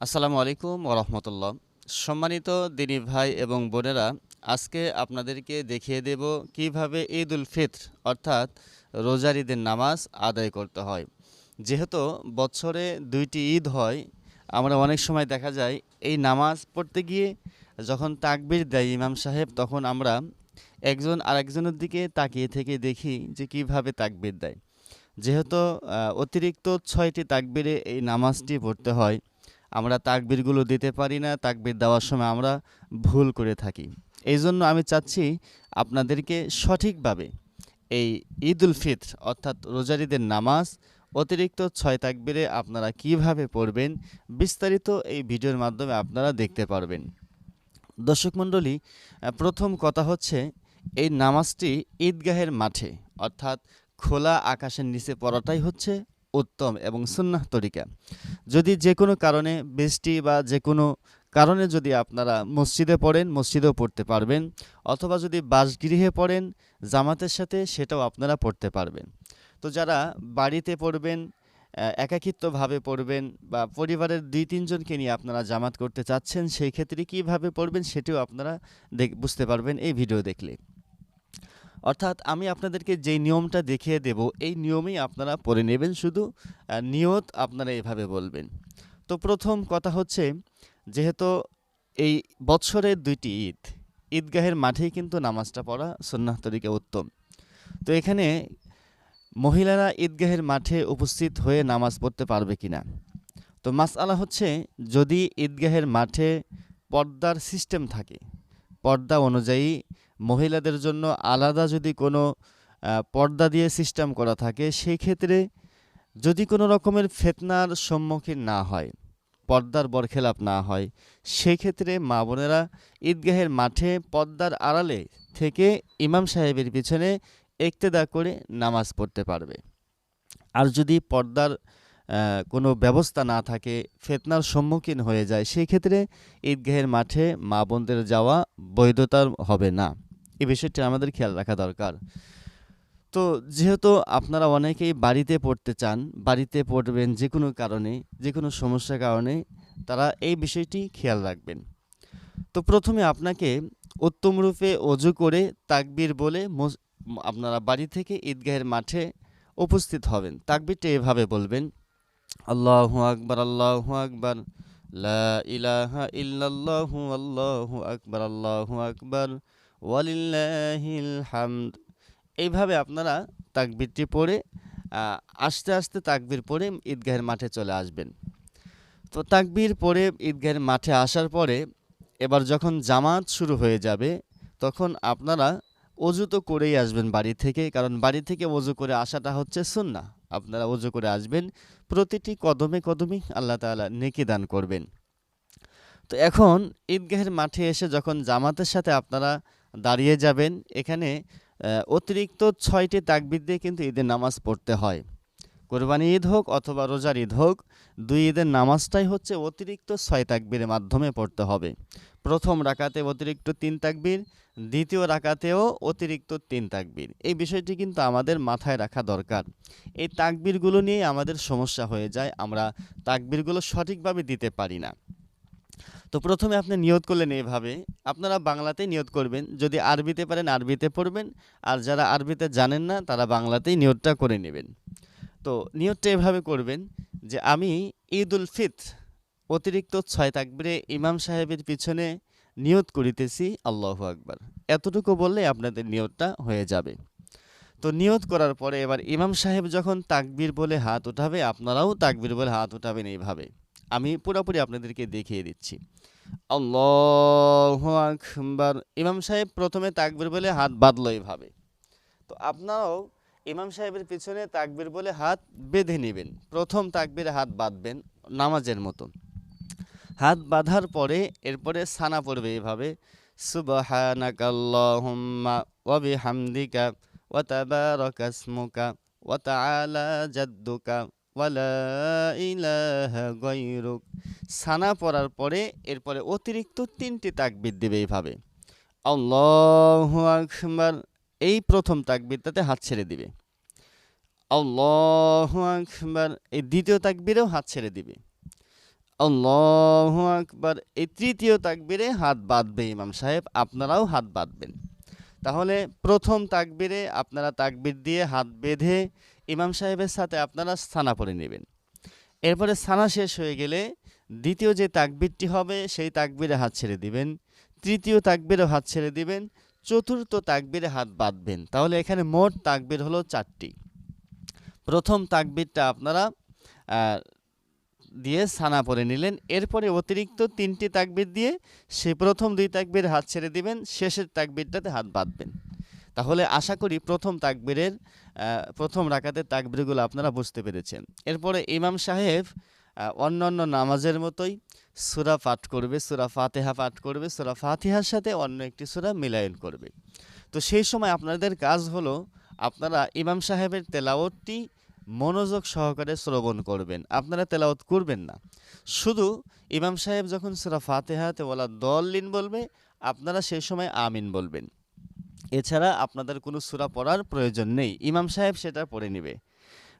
আসসালামু আলাইকুম ওরহমতুল্লাহ সম্মানিত দিনী ভাই এবং বোনেরা, আজকে আপনাদেরকে দেখিয়ে দেব কীভাবে ঈদ উল ফিত্র, অর্থাৎ রোজার ঈদের নামাজ আদায় করতে হয়। যেহেতু বছরে দুইটি ঈদ হয়, আমরা অনেক সময় দেখা যায় এই নামাজ পড়তে গিয়ে যখন তাকবির দেয় ইমাম সাহেব, তখন আমরা একজন আরেকজনের দিকে তাকিয়ে থেকে দেখি যে কীভাবে তাকবির দেয়। যেহেতু অতিরিক্ত ছয়টি তাকবিরে এই নামাজটি পড়তে হয় আমরা তাকবিরগুলো দিতে পারি না, তাকবির দেওয়ার সময় আমরা ভুল করে থাকি। এই জন্য আমি চাচ্ছি আপনাদেরকে সঠিকভাবে এই ঈদ উল ফিত্র, অর্থাৎ রোজার ঈদের নামাজ, অতিরিক্ত ছয় তাকবিরে আপনারা কীভাবে পড়বেন, বিস্তারিত এই ভিডিওর মাধ্যমে আপনারা দেখতে পারবেন। দর্শক মণ্ডলী প্রথম কথা হচ্ছে এই নামাজটি ঈদগাহের মাঠে, অর্থাৎ খোলা আকাশের নিচে পড়াটাই হচ্ছে উত্তম এবং সুন্নাহ তরিকা। যদি যে কোনো কারণে বৃষ্টি বা যে কোনো কারণে যদি আপনারা মসজিদে পড়েন, মসজিদেও পড়তে পারবেন, অথবা যদি বাসগৃহে পড়েন, জামাতের সাথে সেটাও আপনারা পড়তে পারবেন। তো যারা বাড়িতে পড়বেন একাকিত্বভাবে পড়বেন বা পরিবারের দুই তিনজনকে নিয়ে আপনারা জামাত করতে চাচ্ছেন, সেই ক্ষেত্রে কীভাবে পড়বেন সেটিও আপনারা দেখ, বুঝতে পারবেন এই ভিডিও দেখলে। অর্থাৎ আমি আপনাদেরকে যেই নিয়মটা দেখিয়ে দেব, এই নিয়মেই আপনারা পড়ে নেবেন শুধু নিয়ত আপনারা এভাবে বলবেন। তো প্রথম কথা হচ্ছে, যেহেতু এই বৎসরের দুইটি ঈদ, ঈদগাহের মাঠেই কিন্তু নামাজটা পড়া সুন্নাহ তরিকা উত্তম। তো এখানে মহিলারা ঈদগাহের মাঠে উপস্থিত হয়ে নামাজ পড়তে পারবে কিনা? তো মাসআলা হচ্ছে, যদি ঈদগাহের মাঠে পর্দার সিস্টেম থাকে, পর্দা অনুযায়ী মহিলাদের জন্য আলাদা যদি কোনো পর্দা দিয়ে সিস্টেম করা থাকে সেই ক্ষেত্রে যদি কোনো রকমের ফেতনার সম্মুখীন না হয়, পর্দার বরখেলাপ না হয় সেই ক্ষেত্রে মা বোনেরা ঈদগাহের মাঠে পর্দার আড়ালে থেকে ইমাম সাহেবের পিছনে একতেদা করে নামাজ পড়তে পারবে। আর যদি পর্দার কোনো ব্যবস্থা না থাকে, ফেতনার সম্মুখীন হয়ে যায় সেই ক্ষেত্রে ঈদগাহের মাঠে মা বোনদের যাওয়া বৈধতার হবে না। এই বিষয়টি আমাদের খেয়াল রাখা দরকার। তো যেহেতু আপনারা অনেকেই বাড়িতে পড়তে চান, বাড়িতে পড়বেন যে কোনো কারণে যে কোনো সমস্যার কারণে, তারা এই বিষয়টি খেয়াল রাখবেন। তো প্রথমে আপনাকে উত্তম রূপে অজু করে তাকবির বলে আপনারা বাড়ি থেকে ঈদগাহের মাঠে উপস্থিত হবেন। তাকবীরটা এভাবে বলবেন, আল্লাহু আকবার আল্লাহু আকবার ইলাহা ইল্লাল্লাহু, আল্লাহু আকবার আল্লাহু আকবার। ওয়ালিল্লাহিল হামদ এইভাবে আপনারা তাকবীরটি পড়ে আস্তে আস্তে তাকবীর পড়ে ঈদগাহের মাঠে চলে আসবেন। তো তাকবীর পড়ে ঈদগাহের মাঠে আসার পরে এবার যখন জামাত শুরু হয়ে যাবে, তখন আপনারা অজু তো করেই আসবেন বাড়ি থেকে, কারণ বাড়ি থেকে অজু করে আসাটা হচ্ছে সুন্না আপনারা অজু করে আসবেন, প্রতিটি কদমে কদমে আল্লাহ তাআলা নেকি দান করবেন। তো এখন ঈদগাহের মাঠে এসে যখন জামাতের সাথে আপনারা দাঁড়িয়ে যাবেন। এখানে অতিরিক্ত ছয়টি তাকবির দিয়ে কিন্তু ঈদের নামাজ পড়তে হয়। কোরবানি ঈদ হোক অথবা রোজার ঈদ হোক, দুই ঈদের নামাজটাই হচ্ছে অতিরিক্ত ছয় তাকবীরের মাধ্যমে পড়তে হবে। প্রথম রাকাতে অতিরিক্ত তিন তাকবীর, দ্বিতীয় রাকাতেও অতিরিক্ত তিন তাকবীর। এই বিষয়টি কিন্তু আমাদের মাথায় রাখা দরকার। এই তাকবীরগুলো নিয়ে আমাদের সমস্যা হয়ে যায়, আমরা তাকবীরগুলো সঠিকভাবে দিতে পারি না। তো প্রথমে আপনি নিয়ত করলেন এভাবে। আপনারা বাংলাতে নিয়ত করবেন। যদি আরবিতে পারেন, আরবিতে পড়বেন। আর যারা আরবিতে জানেন না, তারা বাংলাতেই নিয়তটা করে নেবেন। তো নিয়তটা এভাবে করবেন যে, আমি ঈদ উল ফিত অতিরিক্ত ছয় তাকবিরে ইমাম সাহেবের পিছনে নিয়ত করিতেছি, আল্লাহ আকবার। এতটুকু বললে আপনাদের নিয়তটা হয়ে যাবে। তো নিয়ত করার পরে এবার ইমাম সাহেব যখন তাকবির বলে হাত উঠাবে, আপনারাও তাকবির বলে হাত উঠাবেন এইভাবে। আমি পুরোপুরি আপনাদেরকে দেখিয়ে দিচ্ছি। আল্লাহু আকবার। ইমাম সাহেব প্রথমে তাকবীর বলে হাত বাঁধলো এইভাবে তো আপনারাও ইমাম সাহেবের পিছনে তাকবীর বলে হাত বেঁধে নেবেন। প্রথম তাকবীরে হাত বাঁধবেন নামাজের মতো। হাত বাঁধার পরে এরপরে সানা পড়বে এভাবে। সুবহানাকাল্লাহুম্মা ওয়া বিহামদিকা ওয়া তাবারাকা ইসমুকা ওয়া তাআলা জাদ্দুকা। ওয়া লা ইলাহা গায়রুক। সানা পড়ার পরে এরপরে অতিরিক্ত তিনটি তাকবীর দেবে এইভাবে। আল্লাহু আকবার, এই প্রথম তাকবীরটাতে হাত ছেড়ে দিবে। আল্লাহু আকবার, এই দ্বিতীয় তাকবীরেও হাত ছেড়ে দিবে। আল্লাহ আকবার, এই তৃতীয় তাকবিরে হাত বাঁধবে ইমাম সাহেব, আপনারাও হাত বাঁধবেন। তাহলে প্রথম তাকবিরে আপনারা তাকবির দিয়ে হাত বেঁধে ইমাম সাহেবের সাথে আপনারা স্থানা পড়ে নেবেন। এরপরে স্থানা শেষ হয়ে গেলে দ্বিতীয় যে তাকবিরটি হবে, সেই তাকবিরে হাত ছেড়ে দিবেন। তৃতীয় তাকবিরেও হাত ছেড়ে দিবেন। চতুর্থ তাকবিরে হাত বাঁধবেন। তাহলে এখানে মোট তাকবির হলো চারটি। প্রথম তাকবিরটা আপনারা দিয়ে সানা পরে নিলেন। এরপরে অতিরিক্ত তিনটি তাকবির দিয়ে সে প্রথম দুই তাকবির হাত ছেড়ে দিবেন। শেষের তাকবিরটাতে হাত বাঁধবেন। তাহলে আশা করি প্রথম তাকবিরের প্রথম রাকাতের তাকবিরগুলো আপনারা বুঝতে পেরেছেন। এরপরে ইমাম সাহেব অন্যান্য নামাজের মতোই সুরা পাঠ করবে, সুরা ফাতেহা পাঠ করবে, সুরা ফাতিহার সাথে অন্য একটি সুরা মিলায়ন করবে। তো সেই সময় আপনাদের কাজ হলো, আপনারা ইমাম সাহেবের তেলাওয়াতটি মনোযোগ সহকারে শ্রবণ করবেন। আপনারা তেলাওয়াত করবেন না। শুধু ইমাম সাহেব যখন সুরা ফাতেহাতে বলা দলিন বলবে, আপনারা সেই সময় আমিন বলবেন। এছাড়া আপনাদের কোনো সুরা পড়ার প্রয়োজন নেই। ইমাম সাহেব সেটা পড়ে নেবে।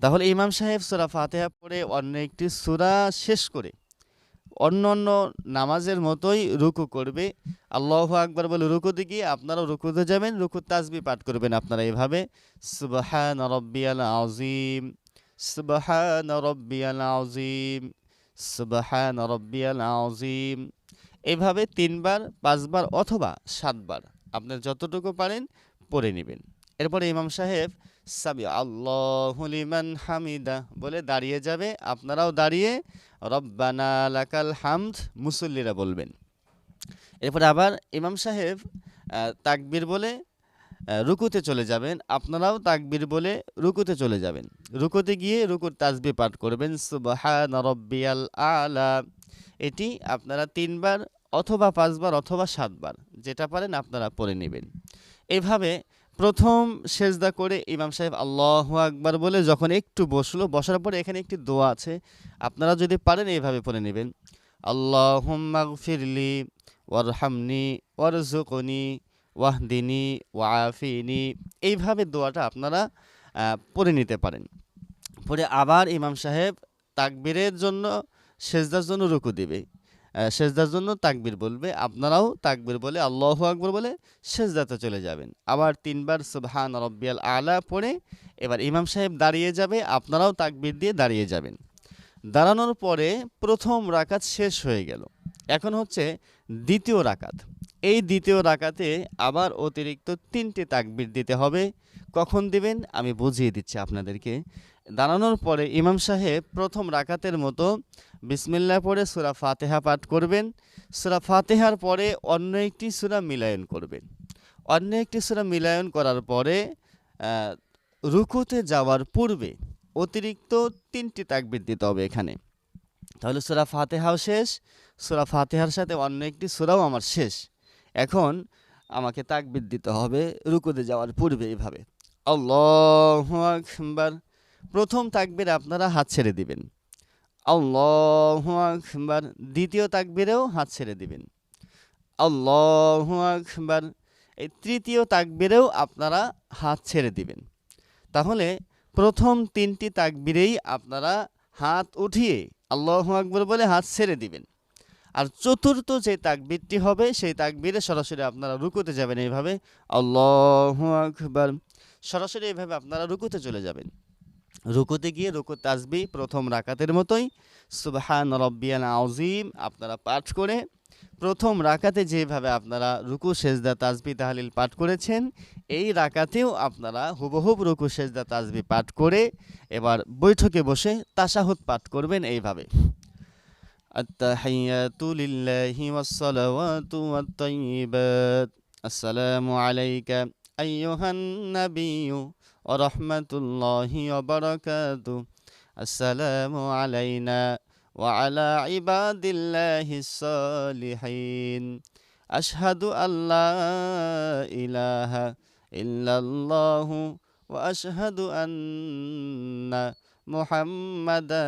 তাহলে ইমাম সাহেব সুরা ফাতেহা পড়ে অন্য একটি সুরা শেষ করে অন্য অন্য নামাজের মতোই রুকু করবে। আল্লাহ আকবার বলে রুকুতে গিয়ে আপনারাও রুকুতে যাবেন, রুকু তাজবি পাঠ করবেন আপনারা এভাবে। সুবহান রব্বিয়াল আযীম, সুবহান রব্বিয়াল আযীম, সুবহান রব্বিয়াল আযীম। এভাবে তিনবার, পাঁচবার অথবা সাতবার। আপনার যতটুকু পারেন পড়ে নেবেন। এরপরে ইমাম সাহেব সাবি আল্লাহু লিমান হামিদা বলে দাঁড়িয়ে যাবে। আপনারাও দাঁড়িয়ে রব্বানা লাকাল হামদ মুসল্লিরা বলবেন। এরপরে আবার ইমাম সাহেব তাকবির বলে রুকুতে চলে যাবেন। আপনারাও তাকবির বলে রুকুতে চলে যাবেন। রুকুতে গিয়ে রুকুর তাজবি পাঠ করবেন। সুবহান রব্বিয়াল আলা এটি আপনারা তিনবার অথবা পাঁচবার অথবা সাতবার, যেটা পারেন আপনারা পড়ে নেবেন। এভাবে প্রথম সেজদা করে ইমাম সাহেব আল্লাহ আকবার বলে যখন একটু বসল, বসার পরে এখানে একটি দোয়া আছে, আপনারা যদি পারেন এইভাবে পড়ে নেবেন। আল্লাহ ফিরলি ওয়ারহামনি ওয়ারজুকনি ওয়াহদিনী ওয়াফিনি এইভাবে দোয়াটা আপনারা পড়ে নিতে পারেন। পরে আবার ইমাম সাহেব তাকবীরের জন্য, সেজদার জন্য রুকু দিবে। সেজদার জন্য তাকবির বলবে। আপনারাও তাকবির বলে, আল্লাহ আকবর বলে সেজদাতে চলে যাবেন। আবার তিনবার সুবহান রব্বিয়াল আলা পড়ে এবার ইমাম সাহেব দাঁড়িয়ে যাবে, আপনারাও তাকবির দিয়ে দাঁড়িয়ে যাবেন। দাঁড়ানোর পরে প্রথম রাকাত শেষ হয়ে গেল। এখন হচ্ছে দ্বিতীয় রাকাত। এই দ্বিতীয় রাকাতে আবার অতিরিক্ত তিনটে তাকবির দিতে হবে। কখন দিবেন আমি বুঝিয়ে দিচ্ছি আপনাদেরকে। দাঁড়ানোর পরে ইমাম সাহেব প্রথম রাকাতের মতো বিসমিল্লা পরে সুরা ফাতেহা পাঠ করবেন। সুরা ফাতেহার পরে অন্য একটি সুরা মিলায়ন করবেন। অন্য একটি সুরা মিলায়ন করার পরে রুকুতে যাওয়ার পূর্বে অতিরিক্ত তিনটি তাকবির দিতে হবে এখানে। তাহলে সুরা ফাতেহাও শেষ, সুরা ফাতেহার সাথে অন্য একটি সুরাও আমার শেষ। এখন আমাকে তাকবির দিতে হবে রুকুতে যাওয়ার পূর্বে এইভাবে আল্লাহ আকবার। প্রথম তাকবিরে আপনারা হাত ছেড়ে দিবেন। আল্লাহ আকবার। দ্বিতীয় তাকবিরেও হাত ছেড়ে দিবেন। আল্লাহ আকবার। এই তৃতীয় তাকবিরেও আপনারা হাত ছেড়ে দিবেন। তাহলে প্রথম তিনটি তাকবিরেই আপনারা হাত উঠিয়ে আল্লাহ আকবর বলে হাত ছেড়ে দিবেন। আর চতুর্থ যে তাকবিরটি হবে, সেই তাকবিরে সরাসরি আপনারা রুকুতে যাবেন এইভাবে আল্লাহ আকবর। সরাসরি এইভাবে আপনারা রুকুতে চলে যাবেন। রুকুতে গিয়ে রুকু তাজবি প্রথম রাকাতের মতোই সুবহান রব্বিয়াল আউজিম আপনারা পাঠ করে প্রথম রাকাতে যেভাবে আপনারা রুকু সেজদা তাজবি তাহলিল পাঠ করেছেন এই রাকাতেও আপনারা হুবহুব রুকু সেজদা তাজবি পাঠ করে এবার বৈঠকে বসে তাশাহুদ পাঠ করবেন এইভাবে التحيات لله والصلوات والطيبات السلام عليك أيها النبي ورحمة الله وبركاته السلام علينا وعلى عباد الله الصالحين أشهد أن لا إله إلا الله وأشهد أن محمدا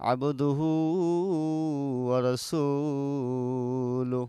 عبده ورسوله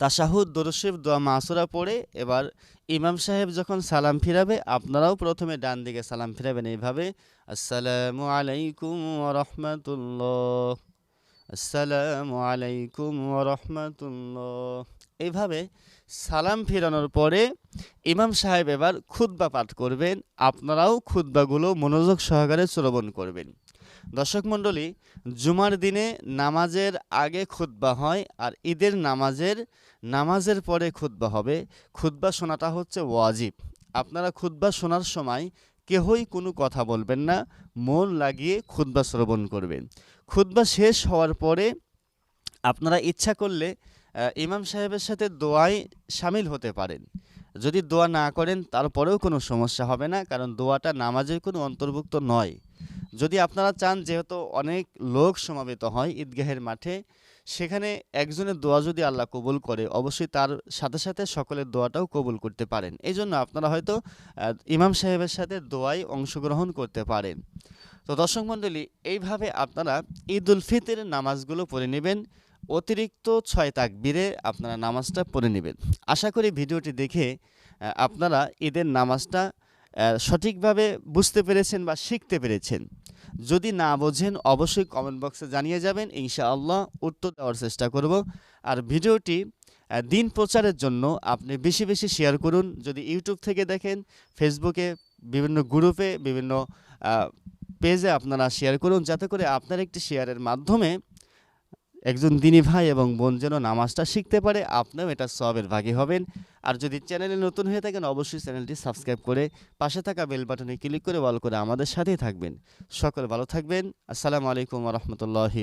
তাশাহুদ দরশিফ দোয়া মাসুরা পড়ে এবার ইমাম সাহেব যখন সালাম ফিরাবে, আপনারাও প্রথমে ডান দিকে সালাম ফিরাবেন এইভাবে, আসসালামু আলাইকুম রহমতুল্লাহ, আসসালামু আলাইকুম রহমতুল্লাহ। এইভাবে সালাম ফিরানোর পরে ইমাম সাহেব এবার খুতবা পাঠ করবেন, আপনারাও খুতবাগুলো মনোযোগ সহকারে শ্রবণ করবেন। দর্শক মণ্ডলী, জুমার দিনে নামাজের আগে খুতবা হয় আর ঈদের নামাজের নামাজের পরে খুতবা হবে। খুতবা শোনাটা হচ্ছে ওয়াজিব। আপনারা খুতবা শোনার সময় কেহই কোনো কথা বলবেন না, মন লাগিয়ে খুতবা শ্রবণ করবেন। খুতবা শেষ হওয়ার পরে আপনারা ইচ্ছা করলে ইমাম সাহেবের সাথে দোয়ায় সামিল হতে পারেন। যদি দোয়া না করেন, তারপরেও কোনো সমস্যা হবে না, কারণ দোয়াটা নামাজের কোনো অন্তর্ভুক্ত নয়। যদি আপনারা চান যেহেতু অনেক লোক সমাবেত হয় ঈদগাহের মাঠে, সেখানে একজনের দোয়া যদি আল্লাহ কবুল করে, অবশ্যই তার সাথে সাথে সকলের দোয়াটাও কবুল করতে পারেন। এই জন্য আপনারা হয়তো ইমাম সাহেবের সাথে দোয়ায় অংশগ্রহণ করতে পারেন। তো দর্শক মণ্ডলী, এইভাবে আপনারা ঈদ উল ফিতরের নামাজগুলো পড়ে নেবেন। অতিরিক্ত ছয় তাকবীরে আপনারা নামাজটা পড়ে নেবেন। আশা করি ভিডিওটি দেখে আপনারা ঈদের নামাজটা সঠিকভাবে বুঝতে পেরেছেন বা শিখতে পেরেছেন। যদি না বোঝেন, অবশ্যই কমেন্ট বক্সে জানিয়ে যাবেন, ইনশাআল্লাহ উত্তর দেওয়ার চেষ্টা করব। আর ভিডিওটি দিন প্রচারের জন্য আপনি বেশি বেশি শেয়ার করুন। যদি ইউটিউব থেকে দেখেন ফেসবুকে বিভিন্ন গ্রুপে বিভিন্ন পেজে আপনারা শেয়ার করুন, যাতে করে আপনার একটি শেয়ারের মাধ্যমে একজন দিনী ভাই এবং বোন যেন নামাজটা শিখতে পারে, আপনিও এটা সবের ভাগে হবেন। আর যদি চ্যানেলে নতুন হয়ে থাকেন, অবশ্যই চ্যানেলটি সাবস্ক্রাইব করে পাশে থাকা বেল বাটনে ক্লিক করে বল করে আমাদের সাথেই থাকবেন। সকল ভালো থাকবেন। আসসালামু আলাইকুম রহমতুল্লাহি